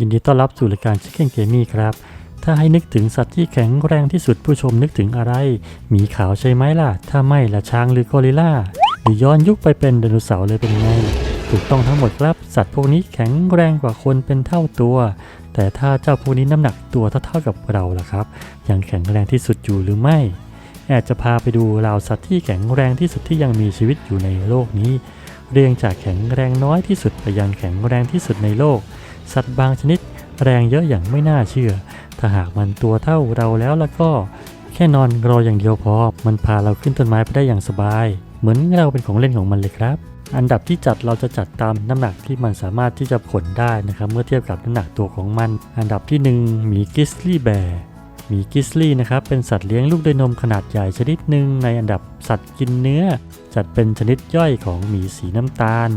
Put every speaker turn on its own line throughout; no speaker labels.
ยินดีต้อนรับสู่รายการ Chicken Gaming ครับ ถ้าให้นึกถึงสัตว์ที่แข็งแรงที่สุดผู้ชมนึกถึงอะไร มีขาวใช่ไหมล่ะ ถ้าไม่ละช้างหรือกอริลลาหรือย้อนยุคไปเป็นไดโนเสาร์เลยเป็นไง ถูกต้องทั้งหมดครับ สัตว์พวกนี้แข็งแรงกว่าคนเป็นเท่าตัว แต่ถ้าเจ้าพวกนี้น้ำหนักตัวเท่าๆกับเราล่ะครับ ยังแข็งแรงที่สุดอยู่หรือไม่ แอดจะพาไปดูราวสัตว์ที่แข็งแรงที่สุดที่ยังมีชีวิตอยู่ในโลกนี้ เรียงจากแข็งแรงน้อยที่สุดไปยังแข็งแรงที่สุดในโลก สัตว์บางชนิดแรงเยอะอย่างไม่น่าเชื่อ ถ้าหากมันตัวเท่าเราแล้วแล้วก็แค่นอนรออย่างเดียวพอ มันพาเราขึ้นต้นไม้ไปได้อย่างสบาย เหมือนเราเป็นของเล่นของมันเลยครับ อันดับที่จัดเราจะจัดตามน้ำหนักที่มันสามารถที่จะผลได้นะครับเมื่อเทียบกับน้ำหนักตัวของมัน อันดับที่หนึ่งหมีกิสลี่แบร์หมีกิสลี่นะครับเป็นสัตว์เลี้ยงลูกด้วยนมขนาดใหญ่ชนิดหนึ่งในอันดับสัตว์กินเนื้อ จัดเป็นชนิดย่อยของหมีสีน้ำตาล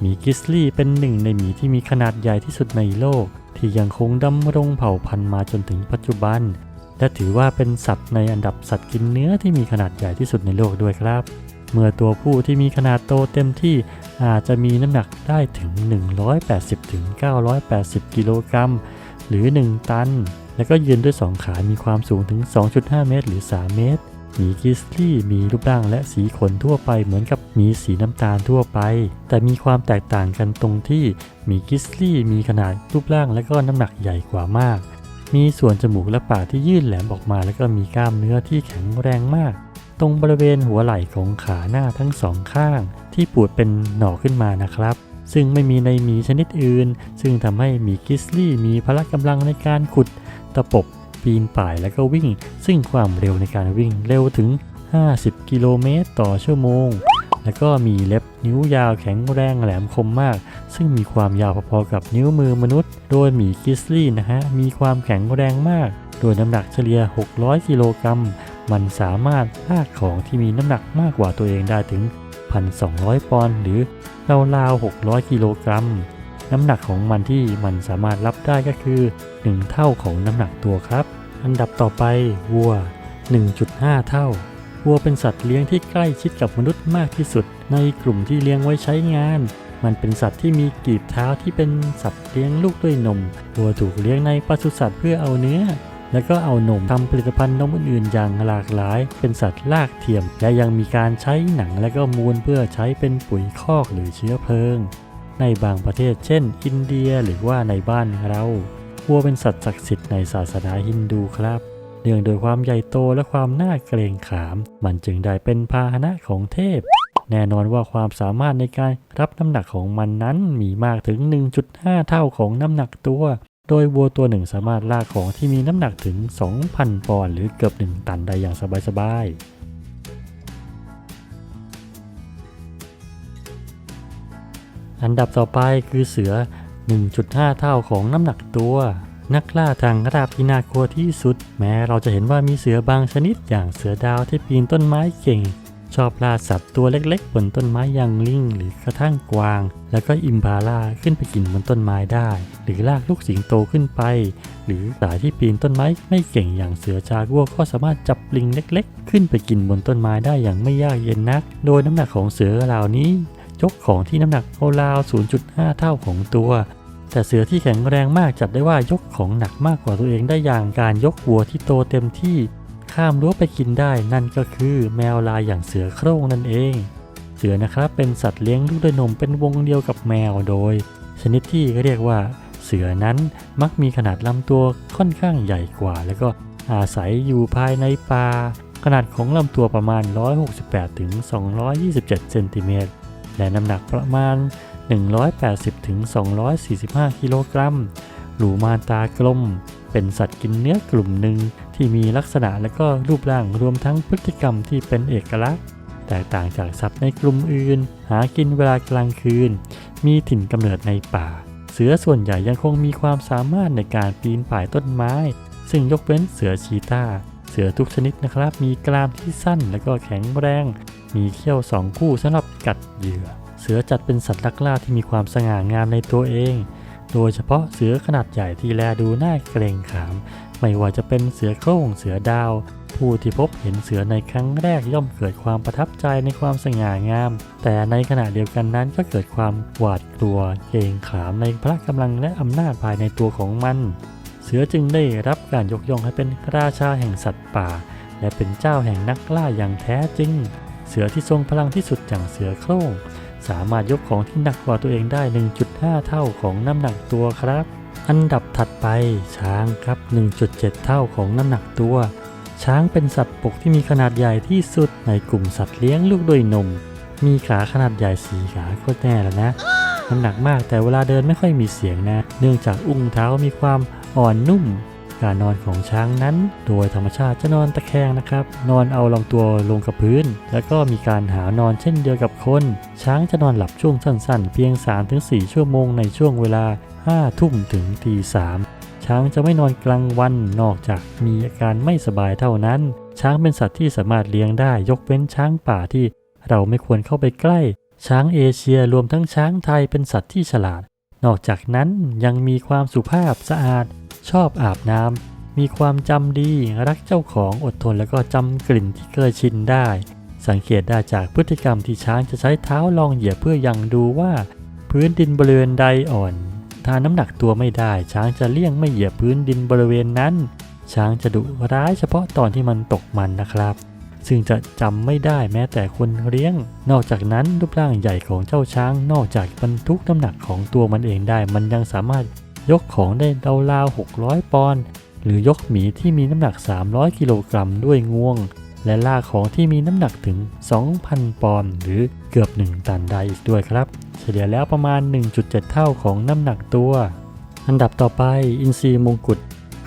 หมีกิสลี่เป็นหนึ่งในหมีที่มีขนาดใหญ่ที่สุดในโลก ที่ยังคงดำรงเผ่าพันธุ์มาจนถึงปัจจุบัน และถือว่าเป็นสัตว์ในอันดับสัตว์กินเนื้อที่มีขนาดใหญ่ที่สุดในโลกด้วยครับ เมื่อตัวผู้ที่มีขนาดโตเต็มที่อาจจะมีน้ำหนักได้ถึง 180ถึง980 กิโลกรัมหรือ 1 ตัน แล้วก็ยืนด้วย 2 ขา มีความสูงถึง 2.5 เมตร หรือ 3 เมตร หมีกิสลี่มีรูปร่างและสีขนทั่วไปเหมือนกับหมีสีน้ำตาลทั่วไป แต่มีความแตกต่างกันตรงที่หมีกิสลี่มีขนาดรูปร่างและก็น้ำหนักใหญ่กว่ามาก มีส่วนจมูกและปากที่ยื่นแหลมออกมา แล้วก็มีกล้ามเนื้อที่แข็งแรงมาก ตรงบริเวณหัวไหล่ของขาหน้าทั้งสองข้าง ที่ปูดเป็นหน่อขึ้นมานะครับซึ่งไม่มีในหมีชนิดอื่น ซึ่งทำให้หมีกิสลี่มีพละกำลังในการขุด ตะปบ ปีนป่ายแล้วก็วิ่ง ซึ่งความเร็วในการวิ่งเร็วถึง 50 กิโลเมตรต่อชั่วโมง แล้วก็มีเล็บนิ้วยาวแข็งแรงแหลมคมมาก ซึ่งมีความยาวพอๆกับนิ้วมือมนุษย์ โดยหมีกิสลี่นะฮะ มีความแข็งแรงมาก โดยน้ำหนักเฉลี่ย 600 กิโลกรัม มันสามารถลากของที่มีน้ำหนักมากกว่าตัวเองได้ถึง 1,200 ปอนด์หรือราวๆ 600 กิโลกรัมน้ำหนักของมันที่มันสามารถรับได้ก็คือ 1 เท่าของน้ำหนักตัวครับ อันดับต่อไปวัว 1.5 เท่า วัวเป็นสัตว์เลี้ยงที่ใกล้ชิดกับมนุษย์มากที่สุด ในกลุ่มที่เลี้ยงไว้ใช้งาน มันเป็นสัตว์ที่มีกีบเท้าที่เป็นสัตว์เลี้ยงลูกด้วยนม วัวถูกเลี้ยงในปศุสัตว์เพื่อเอาเนื้อ แล้วก็เอานมทำผลิตภัณฑ์นมอื่นๆ อย่างหลากหลาย เป็นสัตว์ลากเทียม และยังมีการใช้หนังและก็มูลเพื่อใช้เป็นปุ๋ยคอกหรือเชื้อเพลิง ในบางประเทศเช่น อินเดียหรือว่าในบ้านเรา วัวเป็นสัตว์ศักดิ์สิทธิ์ในศาสนาฮินดูครับเนื่องโดยความใหญ่โตและความน่าเกรงขาม มันจึงได้เป็นพาหนะของเทพ แน่นอนว่าความสามารถในการรับน้ำหนักของมันนั้นมีมากถึง 1.5 เท่าของน้ำหนักตัว โดยวัวตัวหนึ่งสามารถลากของที่มีน้ำหนักถึง 2,000 ปอนด์หรือเกือบ 1 ตันได้อย่างสบายๆอันดับต่อไปคือเสือ 1.5 เท่าของน้ำหนักตัว นักล่าทางราบที่น่ากลัวที่สุด แม้เราจะเห็นว่ามีเสือบางชนิดอย่างเสือดาวที่ปีนต้นไม้เก่ง ชอบล่าสัตว์ตัวเล็กๆ บนต้นไม้ย่างลิงหรือกระทั่งกวาง แล้วก็อิมพาลาขึ้นไปกินบนต้นไม้ได้ หรือลากลูกสิงโตขึ้นไป หรือสายที่ปีนต้นไม้ไม่เก่งอย่างเสือจากัวก็สามารถจับลิงเล็ก ๆ ขึ้นไปกินบนต้นไม้ได้อย่างไม่ยากเย็นนัก โดยน้ำหนักของเสือเหล่านี้ ยกของที่น้ำหนักราวๆ0.5 เท่าของตัว แต่เสือที่แข็งแรงมากจัดได้ว่ายกของหนักมากกว่าตัวเองได้อย่างการยกวัวที่โตเต็มที่ ข้ามรั้วไปกินได้นั่นก็คือแมวลายอย่างเสือโคร่งนั่นเอง เสือนะครับเป็นสัตว์เลี้ยงลูกด้วยนมเป็นวงเดียวกับแมวโดย ชนิดที่เรียกว่า เสือนั้นมักมีขนาดลำตัวค่อนข้างใหญ่กว่า แล้วก็อาศัยอยู่ภายในป่าขนาดของลำตัวประมาณ 168ถึง227เซนติเมตร และน้ำหนักประมาณ 180-245 กิโลกรัม หลูมานตากลม เป็นสัตว์กินเนื้อกลุ่มหนึ่งที่มีลักษณะและก็รูปร่างรวมทั้งพฤติกรรมที่เป็นเอกลักษณ์ แตกต่างจากสัตว์ในกลุ่มอื่น หากินเวลากลางคืน มีถิ่นกำเนิดในป่า เสือส่วนใหญ่ยังคงมีความสามารถในการปีนป่ายต้นไม้ ซึ่งยกเว้นเสือชีตาเสือทุกชนิดนะครับ มีกรามที่สั้นและก็แข็งแรง มีเขี้ยวสองคู่สำหรับกัดเหยื่อ เสือจัดเป็นสัตว์นักล่าที่มีความสง่างามในตัวเอง โดยเฉพาะเสือขนาดใหญ่ที่แลดูน่าเกรงขาม ไม่ว่าจะเป็นเสือโคร่งเสือดาว ผู้ที่พบเห็นเสือในครั้งแรกย่อมเกิดความประทับใจในความสง่างาม แต่ในขณะเดียวกันนั้นก็เกิดความหวาดกลัวเกรงขามในพละกำลังและอำนาจภายในตัวของมัน เสือจึงได้รับการยกย่องให้เป็นราชาแห่งสัตว์ป่าและเป็นเจ้าแห่งนักล่าอย่างแท้จริง เสือที่ทรงพลังที่สุดอย่างเสือโคร่งสามารถยกของที่หนักกว่าตัวเองได้ 1.5 เท่าของน้ำหนักตัวครับ อันดับถัดไปช้างครับ 1.7 เท่าของน้ำหนักตัว ช้างเป็นสัตว์ปกที่มีขนาดใหญ่ที่สุดในกลุ่มสัตว์เลี้ยงลูกด้วยนม มีขาขนาดใหญ่สีขาก็แน่แล้วนะ น้ำหนักมากแต่เวลาเดินไม่ค่อยมีเสียงนะ เนื่องจากอุ้งเท้ามีความอ่อนนุ่ม การนอนของช้างนั้น โดยธรรมชาติจะนอนตะแคงนะครับ นอนเอาลำตัวลงกับพื้น แล้วก็มีการหานอนเช่นเดียวกับคน ช้างจะนอนหลับช่วงสั้นๆ เพียง 3-4 ชั่วโมงในช่วงเวลา 5 ทุ่มถึงตีสามช้างจะไม่นอนกลางวันนอกจากมีอาการไม่สบายเท่านั้น ช้างเป็นสัตว์ที่สามารถเลี้ยงได้ ยกเว้นช้างป่าที่เราไม่ควรเข้าไปใกล้ ช้างเอเชียรวมทั้งช้างไทยเป็นสัตว์ที่ฉลาด นอกจากนั้นยังมีความสุภาพสะอาด ชอบอาบน้ำ มีความจำดี รักเจ้าของอดทนแล้วก็จำกลิ่นที่เคยชินได้ สังเกตได้จากพฤติกรรมที่ช้างจะใช้เท้าลองเหยียบเพื่อยังดูว่า พื้นดินบริเวณใดอ่อน ถ้าน้ำหนักตัวไม่ได้ ช้างจะเลี่ยงไม่เหยียบพื้นดินบริเวณนั้น ช้างจะดุร้ายเฉพาะตอนที่มันตกมันนะครับซึ่งจะจำไม่ได้แม้แต่คนเลี้ยง นอกจากนั้นรูปร่างใหญ่ของเจ้าช้าง นอกจากบรรทุกน้ำหนักของตัวมันเองได้ มันยังสามารถ ยกของได้ราวๆ600 ปอนด์หรือยกหมีที่มีน้ำหนัก 300 กิโลกรัมด้วยงวง และลากของที่มีน้ำหนักถึง 2,000 ปอนด์หรือเกือบ 1 ตันได้อีกด้วยครับ เฉลี่ยแล้วประมาณ 1.7 เท่าของน้ำหนักตัว อันดับต่อไปอินทรีมงกุฎ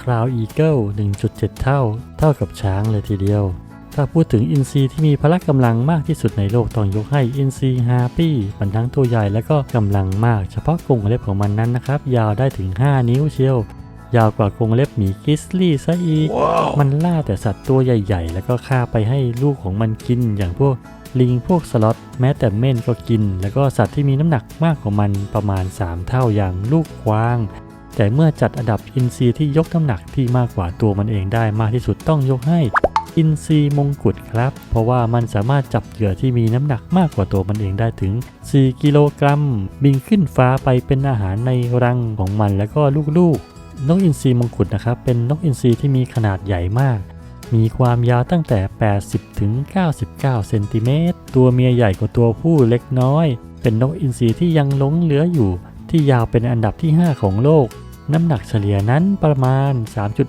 คราวอีเกิล1.7 เท่า เท่ากับช้างเลยทีเดียว ถ้าพูดถึงอินทรีที่มีพละกำลังมากที่สุดในโลกต้องยกให้อินทรีฮาปี้มันทั้งตัวใหญ่และก็กำลังมาก เฉพาะกรงเล็บของมันนั้นนะครับ ยาวได้ถึง 5 นิ้วเชียวยาวกว่ากรงเล็บหมีกิสลี่ซะอีกมันล่าแต่สัตว์ตัวใหญ่ๆ แล้วก็ฆ่าไปให้ลูกของมันกิน อย่างพวกลิงพวกสล็อตแม้แต่เม่นก็กิน แล้วก็สัตว์ที่มีน้ำหนักมากกว่ามันประมาณ 3 เท่าอย่างลูกกวาง แต่เมื่อจัดอันดับอินทรีที่ยกน้ำหนักที่มากกว่าตัวมันเองได้มากที่สุดต้องยกให้ อินทรีมงกุฎครับ เพราะว่ามันสามารถจับเหยื่อที่มีน้ำหนักมากกว่าตัวมันเองได้ถึง 4 กิโลกรัม บินขึ้นฟ้าไปเป็นอาหารในรังของมันแล้วก็ลูกๆ นกอินทรีมงกุฎนะครับ เป็นนกอินทรีที่มีขนาดใหญ่มาก มีความยาวตั้งแต่ 80 ถึง 99 เซนติเมตร ตัวเมียใหญ่กว่าตัวผู้เล็กน้อย เป็นนกอินทรีที่ยังหลงเหลืออยู่ ที่ยาวเป็นอันดับที่ 5 ของโลก น้ำหนักเฉลี่ยนั้นประมาณ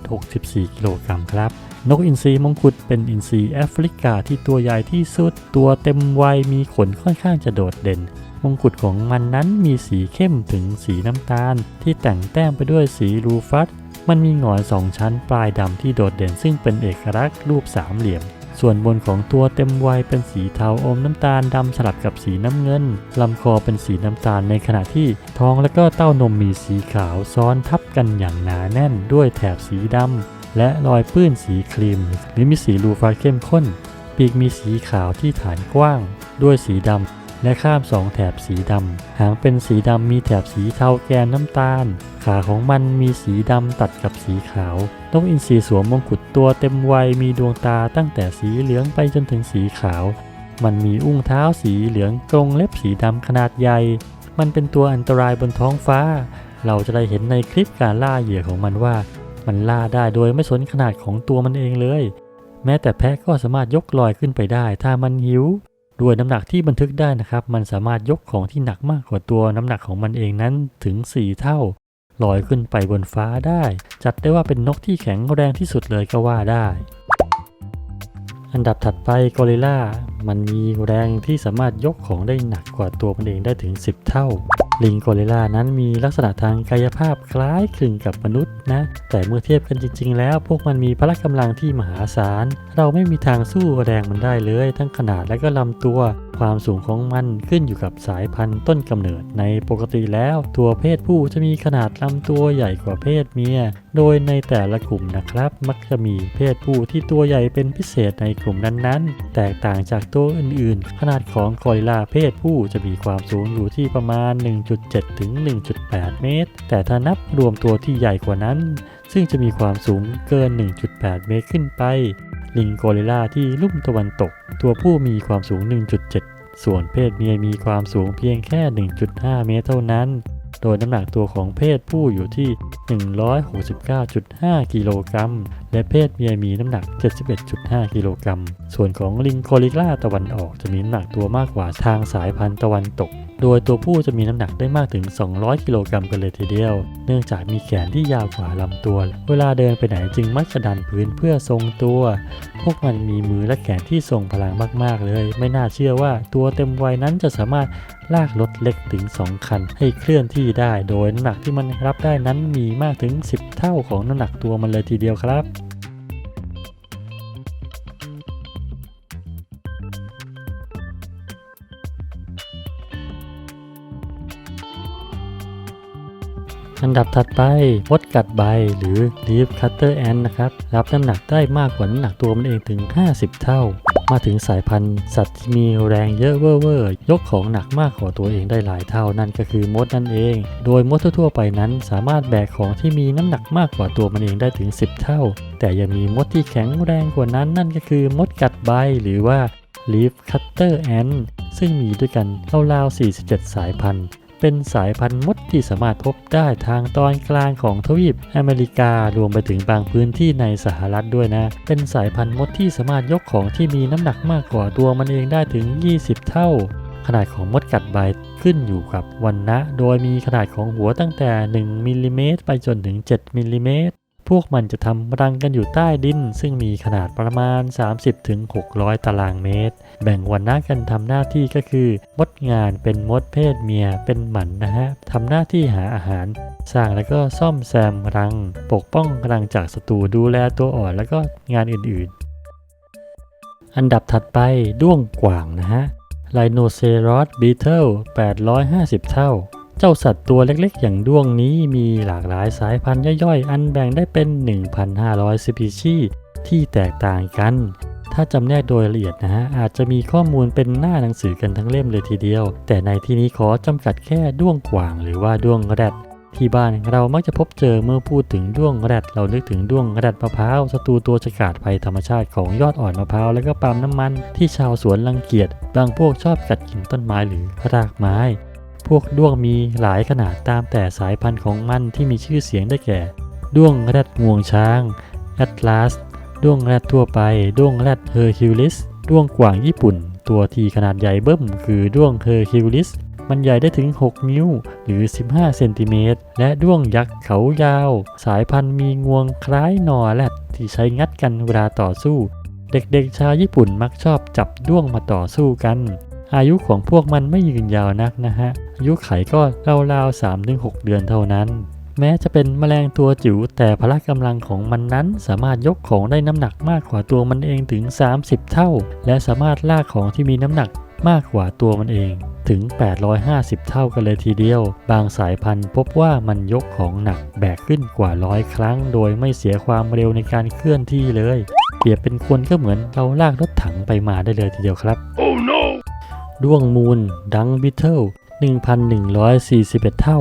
3.64 กิโลกรัมครับ นกอินทรีมงกุฎเป็นอินทรีแอฟริกาที่ตัวใหญ่ที่สุด ตัวเต็มวัยมีขนค่อนข้างจะโดดเด่น มงกุฎของมันนั้นมีสีเข้มถึงสีน้ำตาล ที่แต่งแต้มไปด้วยสีรูฟัสมันมีหงอนสองชั้นปลายดำที่โดดเด่นซึ่งเป็นเอกลักษณ์รูปสามเหลี่ยม ส่วนบนของตัวเต็มวัยเป็นสีเทาอมน้ำตาลดำสลับกับสีน้ำเงินลำคอเป็นสีน้ำตาลในขณะที่ท้องและก็เต้านมมีสีขาวซ้อนทับกันอย่างหนาแน่นด้วยแถบสีดำ และรอยปื้นสีครีม หรือมีสีรูฟ้าเข้มข้น ปีกมีสีขาวที่ฐานกว้าง ด้วยสีดำและข้ามสองแถบสีดำ หางเป็นสีดำมีแถบสีเทาแกนน้ำตาล ขาของมันมีสีดำตัดกับสีขาวนกอินทรีสวมมงกุฎตัวเต็มวัยมีดวงตาตั้งแต่สีเหลืองไปจนถึงสีขาว มันมีอุ้งเท้าสีเหลืองกรงเล็บสีดำขนาดใหญ่ มันเป็นตัวอันตรายบนท้องฟ้า เราจะได้เห็นในคลิปการล่าเหยื่อของมันว่า มันล่าได้โดยไม่สนขนาดของตัวมันเองเลย แม้แต่แพะก็สามารถยกลอยขึ้นไปได้ ถ้ามันหิว ด้วยน้ำหนักที่บันทึกได้นะครับ มันสามารถยกของที่หนักมากกว่าตัวน้ำหนักของมันเองนั้นถึง 4 เท่าลอยขึ้นไปบนฟ้าได้ จัดได้ว่าเป็นนกที่แข็งแรงที่สุดเลยก็ว่าได้ อันดับถัดไปกอริลลามันมีแรงที่สามารถยกของได้หนักกว่าตัวมันเองได้ถึง 10 เท่า ลิงกอริลลานั้นมีลักษณะทางกายภาพคล้ายคลึงกับมนุษย์นะ แต่เมื่อเทียบกันจริง ๆ แล้ว พวกมันมีพละกำลังที่มหาศาล เราไม่มีทางสู้แรงมันได้เลย ทั้งขนาดและก็ลำตัว ความสูงของมันขึ้นอยู่กับสายพันธุ์ต้นกำเนิด ในปกติแล้ว ตัวเพศผู้จะมีขนาดลำตัวใหญ่กว่าเพศเมียโดยในแต่ละกลุ่มนะครับ มักจะมีเพศผู้ที่ตัวใหญ่เป็นพิเศษในกลุ่มนั้นๆ แตกต่างจากตัวอื่นๆ ขนาดของกอริลลาเพศผู้จะมีความสูงอยู่ที่ประมาณ 1.7 ถึง 1.8 เมตร แต่ถ้านับรวมตัวที่ใหญ่กว่านั้น ซึ่งจะมีความสูงเกิน 1.8 เมตรขึ้นไป ลิงโกริลลาที่ลุ่มตะวันตก ตัวผู้มีความสูง 1.7 ส่วนเพศเมียมีความสูงเพียงแค่ 1.5 เมตรเท่านั้น โดยน้ำหนักตัวของเพศผู้อยู่ที่ 169.5 กิโลกรัม และเพศเมียมีน้ำหนัก 71.5 กิโลกรัม ส่วนของลิงโคลิล่าตะวันออกจะมีน้ำหนักตัวมากกว่าทางสายพันธุ์ตะวันตก โดยตัวผู้จะมีน้ำหนักได้มากถึง 200 กิโลกรัมกันเลยทีเดียว เนื่องจากมีแขนที่ยาวกว่าลำตัว เวลาเดินไปไหนจึงมักจะดันพื้นเพื่อทรงตัว พวกมันมีมือและแขนที่ทรงพลังมากๆเลย ไม่น่าเชื่อว่าตัวเต็มวัยนั้นจะสามารถลากรถเล็กถึง 2 คัน ให้เคลื่อนที่ได้ โดยน้ำหนักที่มันรับได้นั้นมีมากถึง 10 เท่าของน้ำหนักตัวมันเลยทีเดียวครับ อันดับถัดไปมดกัดใบหรือ leaf cutter ant นะครับรับน้ำหนักได้มากกว่าน้ำหนักตัวมันเองถึง 50 เท่า มาถึงสายพันธุ์ สัตว์ที่มีแรงเยอะเว่อร์ๆยกของหนักมากกว่าตัวเองได้หลายเท่านั่นก็คือมดนั่นเอง โดยมดทั่วไปนั้นสามารถแบกของที่มีน้ำหนักมากกว่าตัวมันเองได้ถึง 10 เท่า แต่ยังมีมดที่แข็งแรงกว่านั้นนั่นก็คือมดกัดใบหรือว่า leaf cutter ant ซึ่งมีด้วยกันราวๆ47 สายพันธุ์ เป็นสายพันธุ์มดที่สามารถพบได้ทางตอนกลางของทวีปอเมริการวมไปถึงบางพื้นที่ในสหรัฐด้วยนะ เป็นสายพันธุ์มดที่สามารถยกของที่มีน้ำหนักมากกว่าตัวมันเองได้ถึง 20 เท่า ขนาดของมดกัดใบขึ้นอยู่กับวันนะ โดยมีขนาดของหัวตั้งแต่ 1มิลลิเมตรไปจนถึง 7มิลลิเมตร พวกมันจะทำรังกันอยู่ใต้ดิน ซึ่งมีขนาดประมาณ 30-600 ตารางเมตร แบ่งวันหน้ากันทำหน้าที่ก็คือ มดงานเป็นมดเพศเมียเป็นหมันนะฮะทำหน้าที่หาอาหาร สร้างแล้วก็ซ่อมแซมรัง ปกป้องรังจากศัตรูดูแลตัวอ่อนแล้วก็งานอื่นๆ อันดับถัดไปด้วงกว่างนะฮะไลโนเซรอสบีเทิล850 เท่า เจ้าสัตว์ตัวเล็กๆ อย่างด้วงนี้มีหลากหลายสายพันธุ์ย่อยๆ อันแบ่งได้เป็น 1,500 สปีชีส์ที่แตกต่างกัน ถ้าจำแนกโดยละเอียดนะฮะ อาจจะมีข้อมูลเป็นหน้าหนังสือกันทั้งเล่มเลยทีเดียว แต่ในที่นี้ขอจำกัดแค่ด้วงกว่างหรือว่าด้วงแรดที่บ้านเรามักจะพบเจอเมื่อพูดถึงด้วงแรดเรานึกถึงด้วงแรดมะพร้าวศัตรูตัวฉกาจภัยธรรมชาติของยอดอ่อนมะพร้าวและก็ปาล์มน้ำมันที่ชาวสวนรังเกียจบางพวกชอบกัดกินต้นไม้หรือรากไม้ พวกด้วงมีหลายขนาดตามแต่สายพันธุ์ของมันที่มีชื่อเสียงได้แก่ ด้วงแรดงวงช้างแอตลาสด้วงแรดทั่วไป ด้วงแรดเฮอร์คิวลิส ด้วงกว่างญี่ปุ่น ตัวทีขนาดใหญ่เบิ้มคือด้วงเฮอร์คิวลิส มันใหญ่ได้ถึง 6 นิ้ว หรือ 15 เซนติเมตร และด้วงยักษ์เขายาว สายพันธุ์มีงวงคล้ายนอแรดที่ใช้งัดกันเวลาต่อสู้ เด็กๆชาวญี่ปุ่นมักชอบจับด้วงมาต่อสู้กัน อายุของพวกมันไม่ยืนยาวนักนะฮะ อายุไขก็ราวๆ3-6 เดือนเท่านั้น แม้จะเป็นแมลงตัวจิ๋วแต่พละกำลังของมันนั้นสามารถยกของได้น้ำหนักมากกว่าตัวมันเองถึง 30 เท่า และสามารถลากของที่มีน้ำหนักมากกว่าตัวมันเองถึง 850 เท่ากันเลยทีเดียว บางสายพันธุ์พบว่ามันยกของหนักแบกขึ้นกว่าร้อยครั้ง โดยไม่เสียความเร็วในการเคลื่อนที่เลย เปรียบเป็นคนก็เหมือนเราลากรถถังไปมาได้เลยทีเดียวครับ
Oh no!
ด้วงมูล ดังบิทเทิล 1,141 เท่า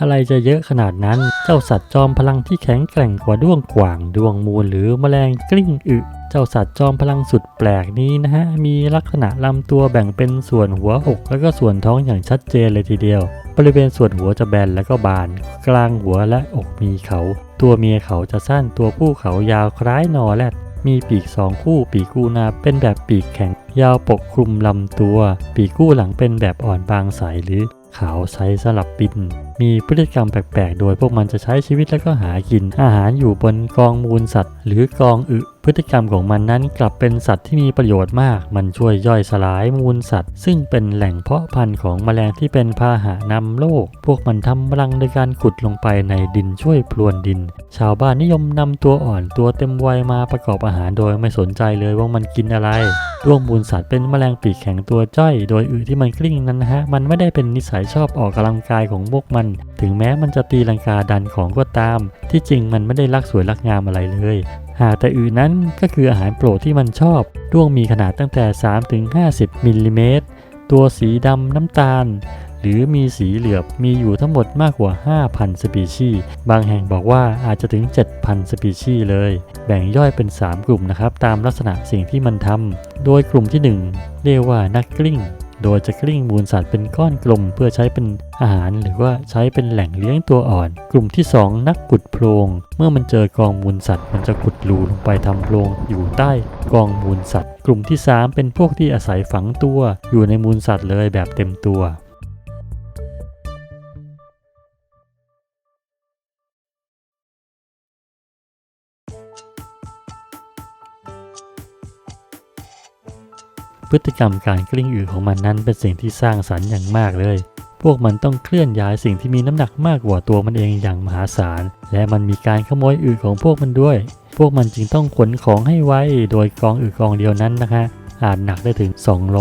อะไรจะเยอะขนาดนั้น เจ้าสัตว์จอมพลังที่แข็งแกร่งกว่าด้วงกว่างด้วงมูลหรือแมลงกลิ้งอึ เจ้าสัตว์จอมพลังสุดแปลกนี้นะฮะ มีลักษณะลำตัวแบ่งเป็นส่วนหัวอกแล้วก็ส่วนท้องอย่างชัดเจนเลยทีเดียว บริเวณส่วนหัวจะแบนแล้วก็บาน กลางหัวและอกมีเขา ตัวเมียเขาจะสั้นตัวผู้เขายาวคล้ายนอแรด มีปีกสองคู่ ปีกคู่หน้าเป็นแบบปีกแข็ง ยาวปกคลุมลำตัว ปีกคู่หลังเป็นแบบอ่อนบางใสหรือขาวใสสลับบิน มีพฤติกรรมแปลกๆ โดยพวกมันจะใช้ชีวิตแล้วก็หากิน อาหารอยู่บนกองมูลสัตว์ หรือกองอึ พฤติกรรมของมันนั้นกลับเป็นสัตว์ที่มีประโยชน์มาก มันช่วยย่อยสลายมูลสัตว์ ซึ่งเป็นแหล่งเพาะพันธุ์ของแมลงที่เป็นพาหะนำโรคพวกมันทำรังโดยการขุดลงไปในดินช่วยพรวนดิน ชาวบ้านนิยมนำตัวอ่อนตัวเต็มวัยมาประกอบอาหารโดยไม่สนใจเลยว่ามันกินอะไรด้วงมูลสัตว์เป็นแมลงปีกแข็งตัวจ้อย โดยอึที่มันกลิ้งนั้นนะฮะ มันไม่ได้เป็นนิสัยชอบออกกำลังกายของพวกมันถึงแม้มันจะตีลังกาดันของก็ตาม ที่จริงมันไม่ได้รักสวยรักงามอะไรเลย หากแต่อื่นนั้นก็คืออาหารโปรดที่มันชอบ ด้วงมีขนาดตั้งแต่ 3-50มิลลิเมตร ตัวสีดำน้ำตาล หรือมีสีเหลือบมีอยู่ทั้งหมดมากกว่า 5,000 สปีชีส์บางแห่งบอกว่าอาจจะถึง 7,000 สปีชีส์เลย แบ่งย่อยเป็น 3 กลุ่มนะครับ ตามลักษณะสิ่งที่มันทำโดยกลุ่มที่ 1 เรียกว่านักกลิ้ง โดยจะกลิ้งมูลสัตว์เป็นก้อนกลมเพื่อใช้เป็นอาหาร หรือว่าใช้เป็นแหล่งเลี้ยงตัวอ่อน กลุ่มที่ 2 นักขุดโพรง เมื่อมันเจอกองมูลสัตว์ มันจะขุดรูลงไปทำโพรงอยู่ใต้กองมูลสัตว์ กลุ่มที่ 3 เป็นพวกที่อาศัยฝังตัว อยู่ในมูลสัตว์เลยแบบเต็มตัว พฤติกรรมการกลิ้งอือของมันนั้นเป็นสิ่งที่สร้างสรรค์อย่างมากเลย พวกมันต้องเคลื่อนย้ายสิ่งที่มีน้ำหนักมากกว่าตัวมันเองอย่างมหาศาล และมันมีการขโมยอือของพวกมันด้วย พวกมันจึงต้องขนของให้ไวโดยกองอือกองเดียวนั้นนะคะ อาจหนักได้ถึง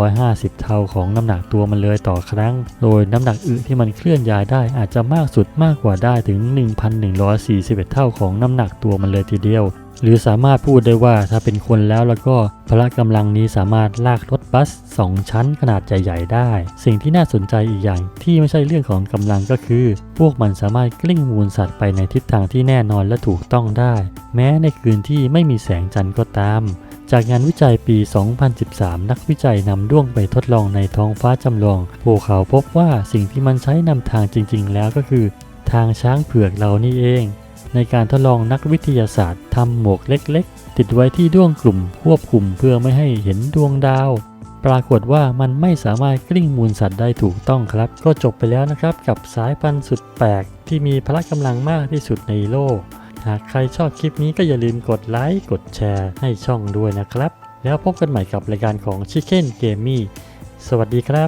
250 เท่าของน้ำหนักตัวมันเลยต่อครั้ง โดยน้ำหนักอึที่มันเคลื่อนย้ายได้อาจจะมากสุดมากกว่าได้ถึง 1,141 เท่าของน้ำหนักตัวมันเลยทีเดียว หรือสามารถพูดได้ว่าถ้าเป็นคนแล้วแล้วก็พละกำลังนี้สามารถลากรถบัส 2 ชั้นขนาดใหญ่ ๆ ได้ สิ่งที่น่าสนใจอีกอย่างที่ไม่ใช่เรื่องของกำลังก็คือ พวกมันสามารถกลิ้งมูลสัตว์ไปในทิศทางที่แน่นอนและถูกต้องได้ แม้ในคืนที่ไม่มีแสงจันทร์ก็ตาม จากงานวิจัยปี 2013 นักวิจัยนำด้วงไปทดลองในท้องฟ้าจำลองพวกเขาพบว่าสิ่งที่มันใช้นำทางจริง ๆ แล้วก็คือ ทางช้างเผือกเรานี่เอง ในการทดลองนักวิทยาศาสตร์ทำหมวกเล็ก ๆ ติดไว้ที่ด้วงกลุ่มควบคุมเพื่อไม่ให้เห็นดวงดาว ปรากฏว่ามันไม่สามารถกลิ้งมูลสัตว์ได้ถูกต้องครับ ก็จบไปแล้วนะครับกับสายพันธุ์สุดแปลกที่มีพละกำลังมากที่สุดในโลก หากใครชอบคลิปนี้ก็อย่าลืมกดไลค์กดแชร์ให้ช่องด้วยนะครับ แล้วพบกันใหม่กับรายการของ Chicken g a m e สวัสดีครับ